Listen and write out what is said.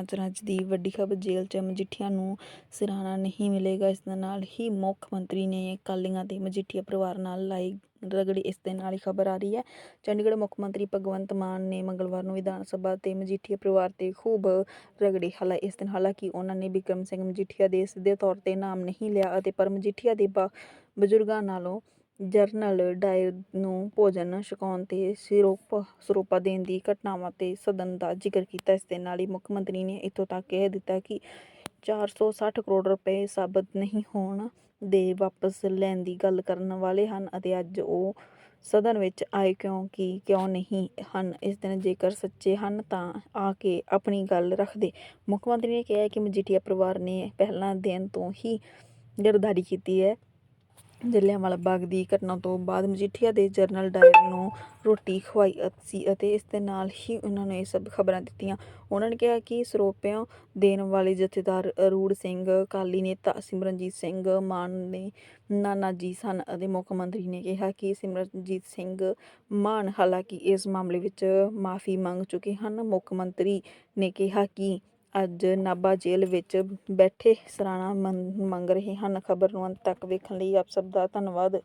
ਅੱਜ ਦੀ ਵੱਡੀ ਖਬਰ ਜੇਲ੍ਹ 'ਚ ਮਜੀਠੀਆ ਨੂੰ ਸਿਰਹਾਣਾ ਨਹੀਂ ਮਿਲੇਗਾ। ਇਸ ਦੇ ਨਾਲ ਹੀ ਮੁੱਖ ਮੰਤਰੀ ਨੇ ਅਕਾਲੀਆਂ ਤੇ ਮਜੀਠੀਆ ਪਰਿਵਾਰ ਨਾਲ ਲਾਈ ਰਗੜੀ। ਇਸ ਦੇ ਨਾਲ ਹੀ ਖਬਰ ਆ ਰਹੀ ਹੈ, ਚੰਡੀਗੜ੍ਹ ਮੁੱਖ ਮੰਤਰੀ ਭਗਵੰਤ ਮਾਨ ਨੇ ਮੰਗਲਵਾਰ ਨੂੰ ਵਿਧਾਨ ਸਭਾ ਤੇ ਮਜੀਠੀਆ ਪਰਿਵਾਰ ਤੇ ਖੂਬ ਰਗੜੀ ਹਾਲਾ। ਇਸ ਦਿਨ ਹਾਲਾਂਕਿ ਉਹਨਾਂ ਨੇ ਬਿਕਰਮ ਸਿੰਘ ਮਜੀਠੀਆ ਦੇ ਸਿੱਧੇ ਤੌਰ ਤੇ ਨਾਮ ਨਹੀਂ ਲਿਆ ਅਤੇ ਪਰ ਮਜੀਠੀਆ ਦੇ ਬਜ਼ੁਰਗਾਂ ਨਾਲੋਂ ਜਰਨਲ ਡਾਇਰ ਨੂੰ ਭੋਜਨ ਛਕਾਉਣ ਤੇ ਸਿਰੋਪ, ਸਰੋਪਾ ਦੇਣ ਦੀ ਘਟਨਾਵਾਂ ਤੇ ਸਦਨ ਦਾ ਜ਼ਿਕਰ ਕੀਤਾ। ਇਸ ਦੇ ਨਾਲ ਹੀ ਮੁੱਖ ਮੰਤਰੀ ਨੇ ਇੱਥੋਂ ਤੱਕ ਕਹਿ ਦਿੱਤਾ ਕਿ 460 ਕਰੋੜ ਰੁਪਏ ਸਾਬਤ ਨਹੀਂ ਹੋਣ ਦੇ ਵਾਪਸ ਲੈਣ ਦੀ ਗੱਲ ਕਰਨ ਵਾਲੇ ਹਨ ਅਤੇ ਅੱਜ ਉਹ ਸਦਨ ਵਿੱਚ ਆਏ ਕਿਉਂਕਿ ਕਿਉਂ ਨਹੀਂ ਹਨ, ਇਸ ਦਿਨ ਜੇਕਰ ਸੱਚੇ ਹਨ ਤਾਂ ਆ ਕੇ ਆਪਣੀ ਗੱਲ ਰੱਖਦੇ। ਮੁੱਖ ਮੰਤਰੀ ਨੇ ਕਿਹਾ ਕਿ ਮਜੀਠੀਆ ਪਰਿਵਾਰ ਨੇ ਪਹਿਲਾਂ ਦਿਨ ਤੋਂ ਹੀ ਗਿਰਦਾਰੀ ਕੀਤੀ ਹੈ। ਜਲਿਆਂਵਾਲਾ ਬਾਗ ਦੀ ਘਟਨਾ ਤੋਂ ਬਾਅਦ ਮਜੀਠੀਆ ਦੇ ਜਨਰਲ ਡਾਇਰ ਨੂੰ ਰੋਟੀ ਖਵਾਈ ਸੀ ਅਤੇ ਇਸ ਦੇ ਨਾਲ ਹੀ ਉਹਨਾਂ ਨੇ ਇਹ ਸਭ ਖਬਰਾਂ ਦਿੱਤੀਆਂ। ਉਹਨਾਂ ਨੇ ਕਿਹਾ ਕਿ ਸਰੋਪਿਆਂ ਦੇਣ ਵਾਲੇ ਜਥੇਦਾਰ ਅਰੂੜ ਸਿੰਘ, ਅਕਾਲੀ ਨੇਤਾ ਸਿਮਰਨਜੀਤ ਸਿੰਘ, ਮਾਨ ਨੇ ਨਾਨਾ ਜੀ ਸਨ ਅਤੇ ਮੁੱਖ ਮੰਤਰੀ ਨੇ ਕਿਹਾ ਕਿ ਸਿਮਰਨਜੀਤ ਸਿੰਘ ਮਾਨ ਹਾਲਾਂਕਿ ਇਸ ਮਾਮਲੇ ਵਿੱਚ ਮਾਫੀ ਮੰਗ ਚੁੱਕੇ ਹਨ। ਮੁੱਖ ਮੰਤਰੀ ਨੇ ਕਿਹਾ ਕਿ ਅੱਜ ਨਾਭਾ ਜੇਲ੍ਹ ਵਿੱਚ ਬੈਠੇ ਸਰਾਣਾ ਮੰ ਮੰਗ ਰਹੇ ਹਨ। ਖਬਰ ਨੂੰ ਅੰਤ ਤੱਕ ਵੇਖਣ ਲਈ ਆਪ ਸਭ ਦਾ ਧੰਨਵਾਦ।